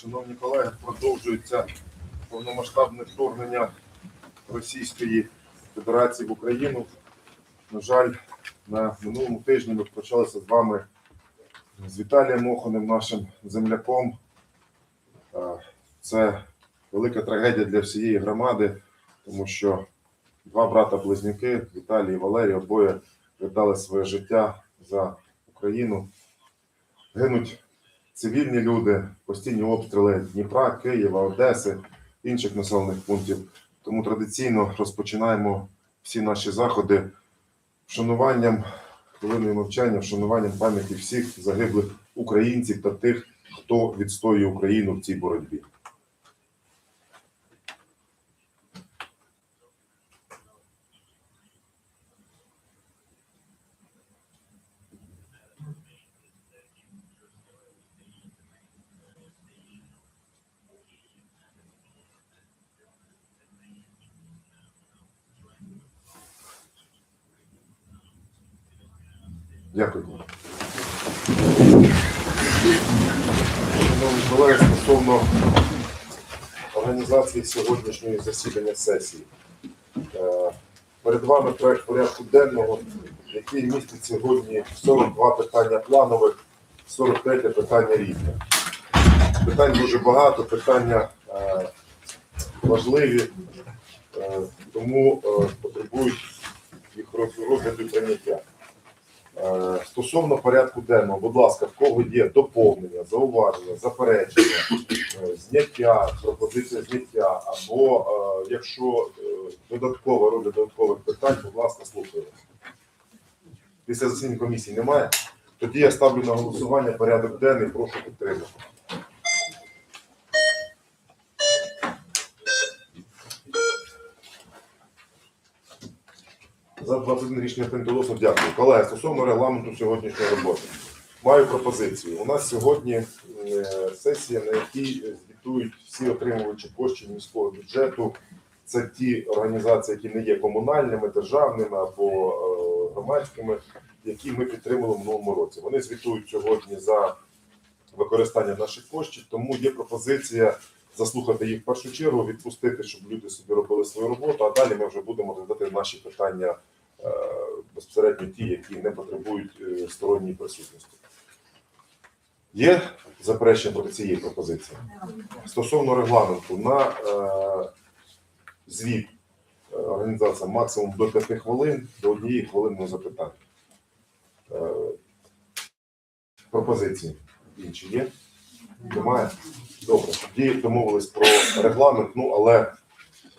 Шановні колеги, продовжується повномасштабне вторгнення Російської Федерації в Україну. На жаль, на минулому тижні ми почалися з вами з Віталієм Моханим, нашим земляком. Це велика трагедія для всієї громади, тому що два брата-близнюки, Віталій і Валерій, обоє віддали своє життя за Україну. Гинуть цивільні люди, постійні обстріли Дніпра, Києва, Одеси, інших населених пунктів. Тому традиційно розпочинаємо всі наші заходи вшануванням хвилиною мовчання, вшануванням пам'яті всіх загиблих українців та тих, хто відстоює Україну в цій боротьбі. Дякую. Колеги, стосовно організації сьогоднішньої засідання сесії. Е, Перед вами проект порядку денного, який містить сьогодні 42 питання планових, 43 питання різне. Питань дуже багато, питання е, важливі, е, тому потребують їх розгляду прийняття. Е, Стосовно порядку денного, будь ласка, в кого є доповнення, зауваження, заперечення, е, зняття, пропозиція зняття, або е, якщо додатково роблять додаткових питань, будь ласка, слухаємо. Після засідання комісії немає. Тоді я ставлю на голосування порядок денний, прошу підтримати. За 21 рішення прийнято дякую. Колеги, стосовно регламенту сьогоднішньої роботи. Маю пропозицію. У нас сьогодні е, сесія, на якій звітують всі отримувачі коштів міського бюджету. Це ті організації, які не є комунальними, державними або е, громадськими, які ми підтримали в минулому році. Вони звітують сьогодні за використання наших коштів, тому є пропозиція заслухати їх в першу чергу, відпустити, щоб люди собі робили свою роботу, а далі ми вже будемо розглядати наші питання безпосередньо ті, які не потребують е, сторонньої присутності. Є заперечення проти цієї пропозиції? Стосовно регламенту, на е, звіт е, організація максимум до 5 хвилин, до однієї хвилини запитань. Е, пропозиції інші є? Немає? Добре, тоді домовились про регламент, ну але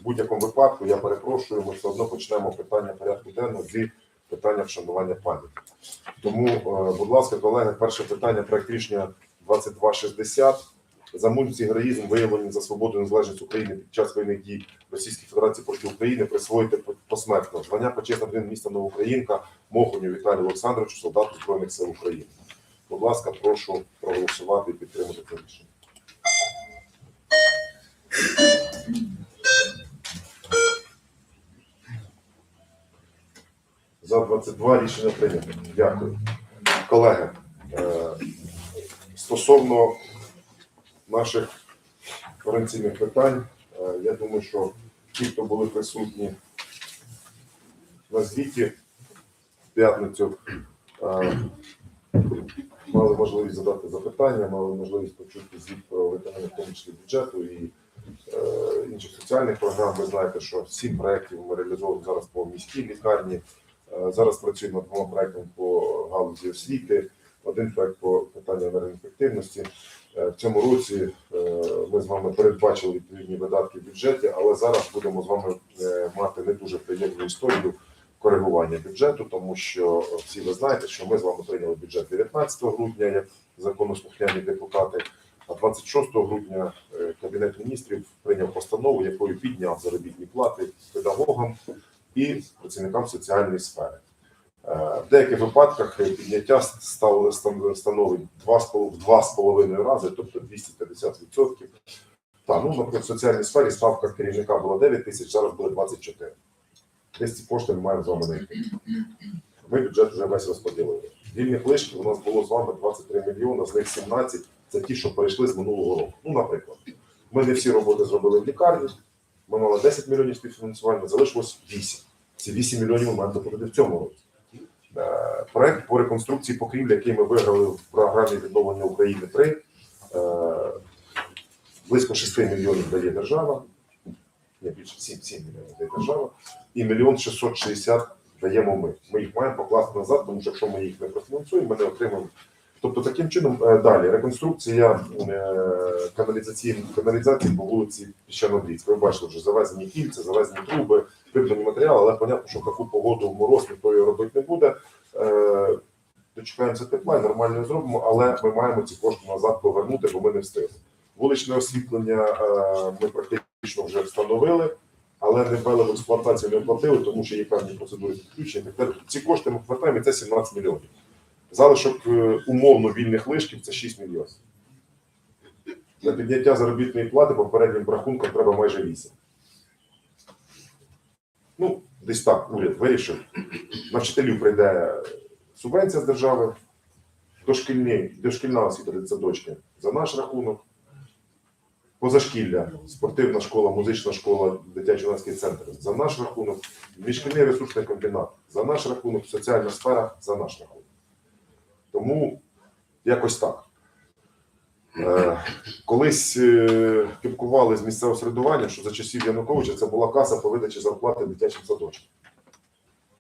в будь-якому випадку я перепрошую, ми все одно почнемо питання порядку денного зі питання вшанування пам'яті. Тому, е, будь ласка, колеги, перше питання проект рішення 2260. Замульці героїзм виявлені за свободу і незалежність України під час воєнних дій Російської Федерації проти України присвоїти посмертно звання почесна громадянин міста Новоукраїнка Мохоню Віталію Олександровичу, солдату Збройних сил України. Будь ласка, прошу проголосувати і підтримати це рішення. За 22 рішення прийнято. Дякую. Колеги, е, стосовно наших коренційних питань, е, я думаю, що ті, хто були присутні на звіті в п'ятницю, е, мали можливість задати запитання, мали можливість почути звіт про виконання в тому числі бюджету і інших соціальних програм. Ви знаєте, що сім проєктів ми реалізовуємо зараз по міській лікарні. Е, Зараз працюємо над двома проектами по галузі освіти, один проект по питанню енергоефективності. Е, В цьому році е, ми з вами передбачили відповідні видатки в бюджеті, але зараз будемо з вами мати не дуже приємну історію коригування бюджету, тому що всі ви знаєте, що ми з вами прийняли бюджет 19 грудня як законослухняні депутати. А 26 грудня Кабінет міністрів прийняв постанову, якою підняв заробітні плати педагогам і працівникам соціальної сфери. Е, В деяких випадках підняття стало становить 2,5 в 2,5 рази, тобто 250%. Та, ну, наприклад, в соціальній сфері ставка керівника була 9 тисяч, зараз буде 24. Десь ці кошти ми маємо з вами знайти. Ми бюджет вже весь розподілили. Вільних лишків у нас було з вами 23 мільйони, з них 17 це ті, що перейшли з минулого року. Ну, наприклад, ми не всі роботи зробили в лікарні, ми мали 10 мільйонів співфінансування, залишилось 8. Ці 8 мільйонів ми маємо доплатити в цьому році. Е, Проект по реконструкції покрівлі, який ми виграли в програмі відновлення України 3, е, близько 6 мільйонів дає держава, ні, більше 7, 7 мільйонів дає держава, і мільйон 660 даємо ми. Ми їх маємо покласти назад, тому що якщо ми їх не профінансуємо, ми не отримаємо. Тобто таким чином е, далі реконструкція е, каналізаційної каналізації по вулиці Піщано-Брідська. Ви бачили вже завезені кільця, завезені труби, придбані матеріали, але понятно, що в таку погоду в мороз ніхто його робити не буде. Е, Дочекаємося тепла і нормально зробимо, але ми маємо ці кошти назад повернути, бо ми не встигли. Вуличне освітлення ми практично вже встановили, але не ввели в експлуатацію, не оплатили, тому що є певні процедури підключення. далі. Ці кошти ми повертаємо, і це 17 мільйонів. Залишок е, умовно вільних лишків це 6 мільйонів. Для підняття заробітної плати по попереднім рахункам треба майже 8. Ну, десь так уряд вирішив. На вчителів прийде субвенція з держави, дошкільні, дошкільна освіта дитсадочки за наш рахунок, позашкілля, спортивна школа, музична школа, дитячо-юнацький центр за наш рахунок, міжшкільний ресурсний комбінат за наш рахунок, соціальна сфера за наш рахунок. Тому якось так. Е, колись е, кипкували з місцевого середування, що за часів Януковича це була каса по видачі зарплати дитячим садочкам.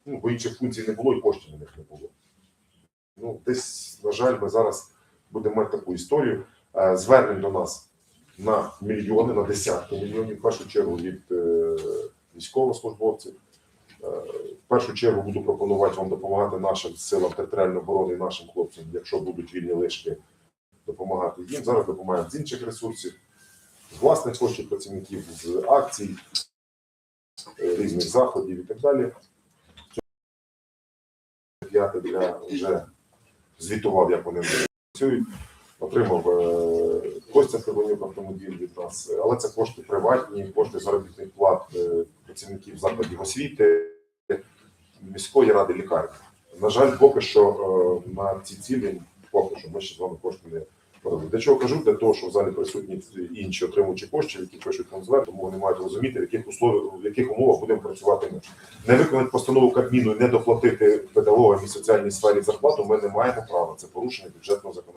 Ну, бо інших функцій не було і коштів на них не було. Ну, десь, на жаль, ми зараз будемо мати таку історію. Е, звернень до нас на мільйони, на десятки мільйонів, в першу чергу від військовослужбовців. В першу чергу буду пропонувати вам допомагати нашим силам територіальної оборони і нашим хлопцям, якщо будуть вільні лишки, допомагати їм. Зараз допомагаємо з інших ресурсів, з власних коштів працівників, з акцій, е, різних заходів і так далі. Для вже звітував, як вони працюють. Отримав е, Костя Кривонюк автомобіль від нас, але це кошти приватні, кошти заробітних плат е, працівників закладів освіти, міської ради лікарні. На жаль, поки що е, на ці цілі, поки що ми ще з вами кошти не подали. Для чого кажу? Для того, що в залі присутні інші отримувачі коштів, які пишуть нам звернення, тому вони мають розуміти, в яких условиях, в яких умовах будемо працювати ми. Не виконати постанову Кабміну, і не доплатити педагогам і соціальній сфері зарплату, ми не маємо права. Це порушення бюджетного законодавства.